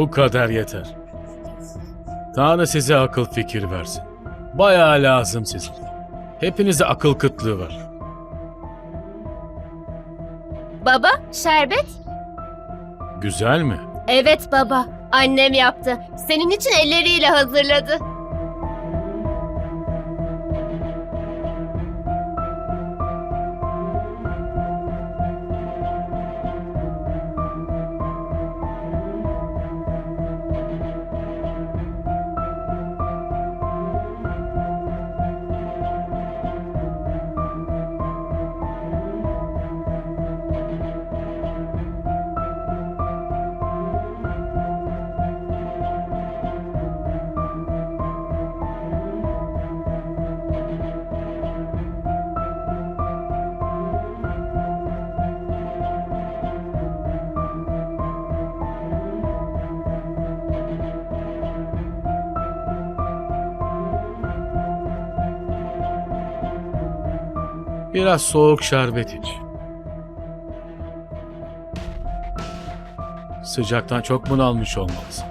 Bu kadar yeter. Tanrı size akıl fikir versin. Bayağı lazım size. Hepinize akıl kıtlığı var. Baba, şerbet? Güzel mi? Evet baba, annem yaptı. Senin için elleriyle hazırladı. Biraz soğuk şerbet iç. Sıcaktan çok bunalmış olmalısın.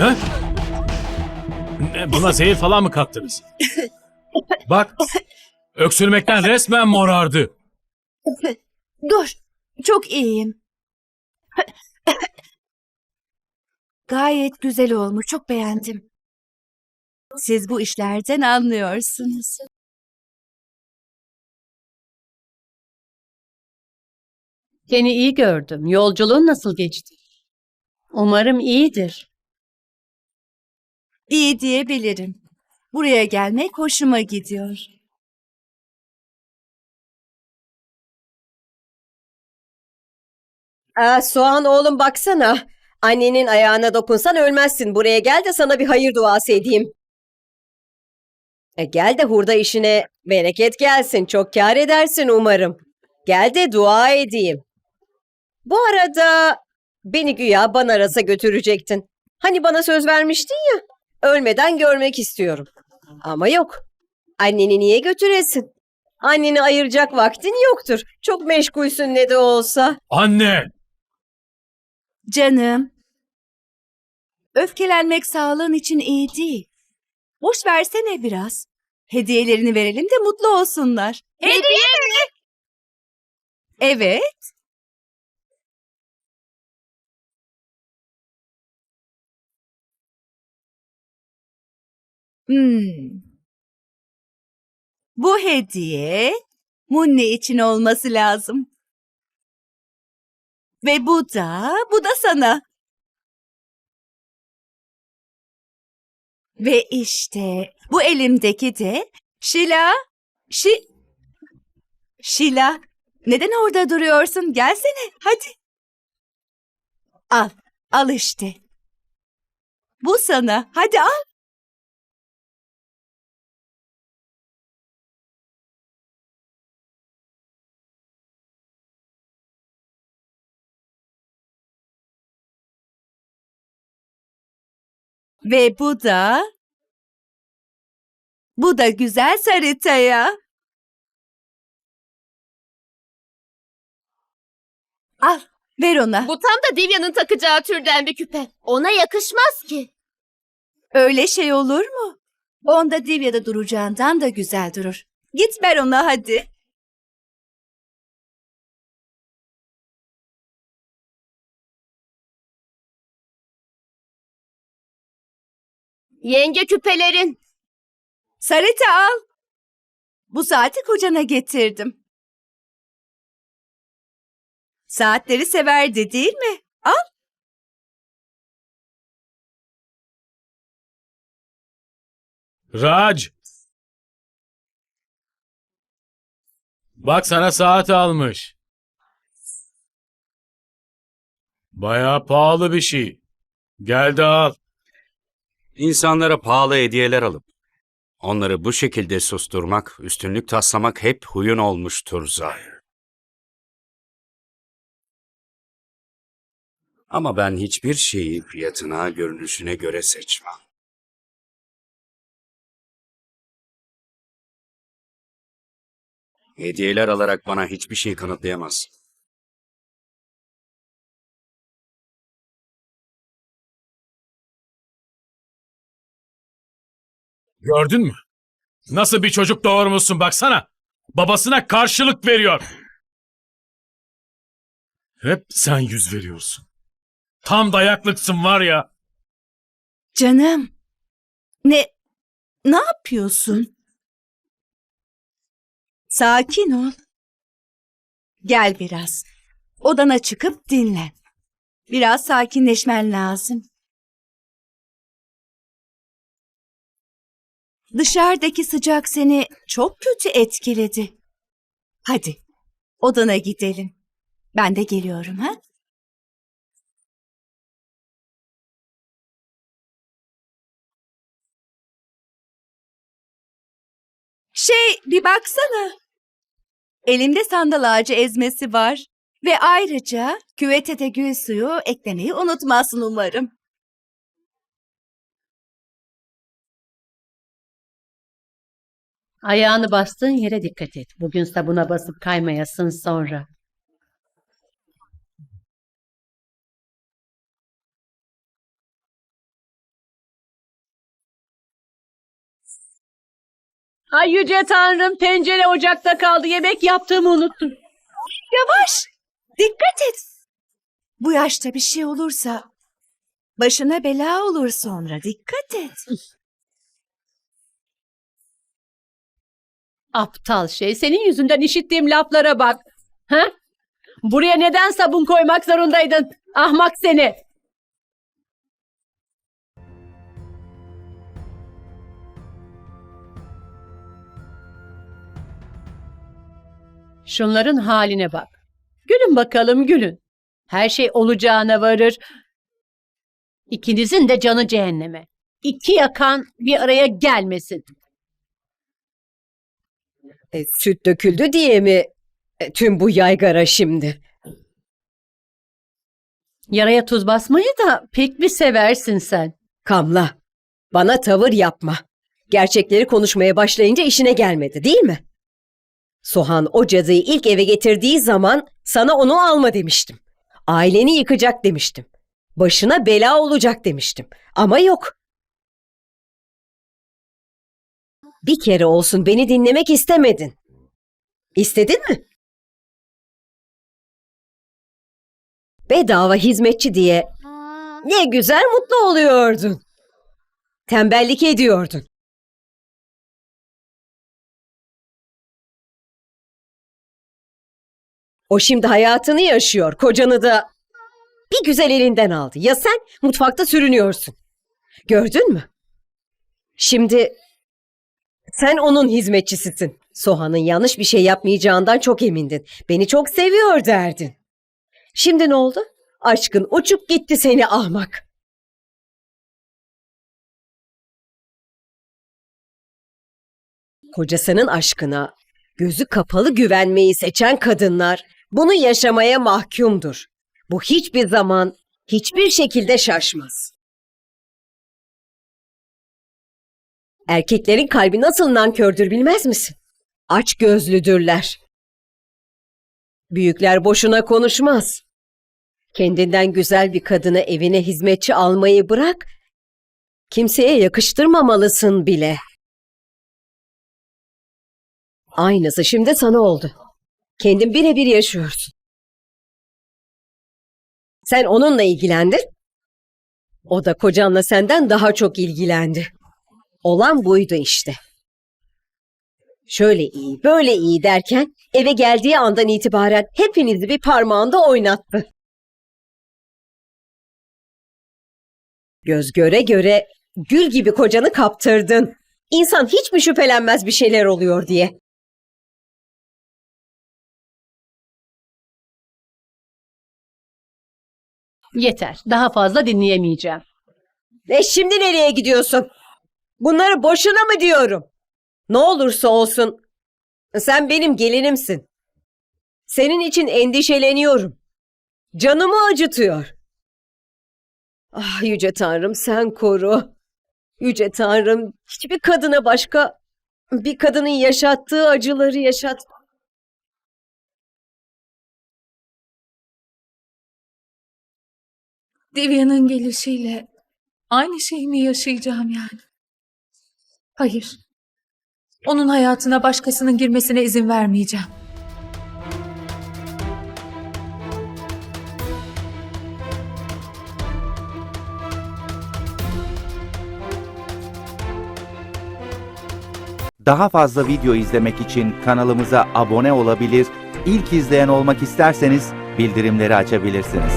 Ne? Ne, buna zehir falan mı kattınız? Bak, öksürmekten resmen morardı. Dur. Çok iyiyim. Gayet güzel olmuş. Çok beğendim. Siz bu işlerden anlıyorsunuz. Seni iyi gördüm. Yolculuğun nasıl geçti? Umarım iyidir. İyi diyebilirim. Buraya gelmek hoşuma gidiyor. Aa, Soğan oğlum baksana. Annenin ayağına dokunsan ölmezsin. Buraya gel de sana bir hayır duası edeyim. E gel de hurda işine bereket gelsin. Çok kâr edersin umarım. Gel de dua edeyim. Bu arada beni güya Banaras'a götürecektin. Hani bana söz vermiştin ya. Ölmeden görmek istiyorum. Ama yok. Anneni niye götüresin? Anneni ayıracak vaktin yoktur. Çok meşgulsün ne de olsa. Anne! Canım. Öfkelenmek sağlığın için iyi değil. Boş versene biraz. Hediyelerini verelim de mutlu olsunlar. Hediye mi? Evet. Hmm. Bu hediye Munne için olması lazım. Ve bu da, bu da sana. Ve işte bu elimdeki de Şila, Şi... Şila, neden orada duruyorsun? Gelsene, hadi. Al, al işte. Bu sana, hadi al. Ve bu da... Bu da güzel Sarita'ya. Al, ver ona. Bu tam da Divya'nın takacağı türden bir küpe. Ona yakışmaz ki. Öyle şey olur mu? Onda Divya'da duracağından da güzel durur. Git ver ona hadi. Yenge küpelerin. Sarita al. Bu saati kocana getirdim. Saatleri severdi değil mi? Al. Raj! Bak sana saat almış. Bayağı pahalı bir şey. Gel de al. İnsanlara pahalı hediyeler alıp onları bu şekilde susturmak, üstünlük taslamak hep huyun olmuştur Zahir. Ama ben hiçbir şeyi fiyatına, görünüşüne göre seçmem. Hediyeler alarak bana hiçbir şey kanıtlayamazsın. Gördün mü? Nasıl bir çocuk doğurmuşsun baksana. Babasına karşılık veriyor. Hep sen yüz veriyorsun. Tam dayaklıksın var ya. Canım. Ne ne yapıyorsun? Sakin ol. Gel biraz. Odana çıkıp dinlen. Biraz sakinleşmen lazım. Dışarıdaki sıcak seni çok kötü etkiledi. Hadi odana gidelim. Ben de geliyorum ha? Şey bir baksana. Elimde sandal ağacı ezmesi var. Ve ayrıca küvete de gül suyu eklemeyi unutmazsın umarım. Ayağını bastığın yere dikkat et. Bugün sabuna basıp kaymayasın sonra. Ay yüce tanrım tencere ocakta kaldı. Yemek yaptığımı unuttum. Yavaş. Dikkat et. Bu yaşta bir şey olursa başına bela olur sonra. Dikkat et. Aptal şey. Senin yüzünden işittiğim laflara bak. Ha? Buraya neden sabun koymak zorundaydın? Ahmak seni. Şunların haline bak. Gülün bakalım gülün. Her şey olacağına varır. İkinizin de canı cehenneme. İki yakan bir araya gelmesin. E, süt döküldü diye mi e, tüm bu yaygara şimdi? Yaraya tuz basmayı da pek bir seversin sen. Kamla, bana tavır yapma. Gerçekleri konuşmaya başlayınca işine gelmedi değil mi? Sohan o cadıyı ilk eve getirdiği zaman sana onu alma demiştim. Aileni yıkacak demiştim. Başına bela olacak demiştim. Ama yok. Bir kere olsun beni dinlemek istemedin. İstedin mi? Bedava hizmetçi diye ne güzel mutlu oluyordun. Tembellik ediyordun. O şimdi hayatını yaşıyor. Kocanı da bir güzel elinden aldı. Ya sen mutfakta sürünüyorsun. Gördün mü? Şimdi sen onun hizmetçisisin. Sohan'ın yanlış bir şey yapmayacağından çok emindin. Beni çok seviyor derdin. Şimdi ne oldu? Aşkın uçup gitti seni ahmak. Kocasının aşkına gözü kapalı güvenmeyi seçen kadınlar bunu yaşamaya mahkumdur. Bu hiçbir zaman, hiçbir şekilde şaşmaz. Erkeklerin kalbi nasıl nankördür bilmez misin? Aç gözlüdürler. Büyükler boşuna konuşmaz. Kendinden güzel bir kadını evine hizmetçi almayı bırak, kimseye yakıştırmamalısın bile. Aynısı şimdi sana oldu. Kendin birebir yaşıyorsun. Sen onunla ilgilendin. O da kocanla senden daha çok ilgilendi. Olan buydu işte. Şöyle iyi, böyle iyi derken eve geldiği andan itibaren hepinizi bir parmağında oynattı. Göz göre göre gül gibi kocanı kaptırdın. İnsan hiç mi şüphelenmez bir şeyler oluyor diye. Yeter. Daha fazla dinleyemeyeceğim. E şimdi nereye gidiyorsun? Bunları boşuna mı diyorum? Ne olursa olsun sen benim gelinimsin. Senin için endişeleniyorum. Canımı acıtıyor. Ah yüce Tanrım sen koru. Yüce Tanrım hiçbir kadına başka bir kadının yaşattığı acıları yaşat. Divya'nın gelişiyle aynı şeyi mi yaşayacağım yani? Hayır. Onun hayatına başkasının girmesine izin vermeyeceğim. Daha fazla video izlemek için kanalımıza abone olabilir, ilk izleyen olmak isterseniz bildirimleri açabilirsiniz.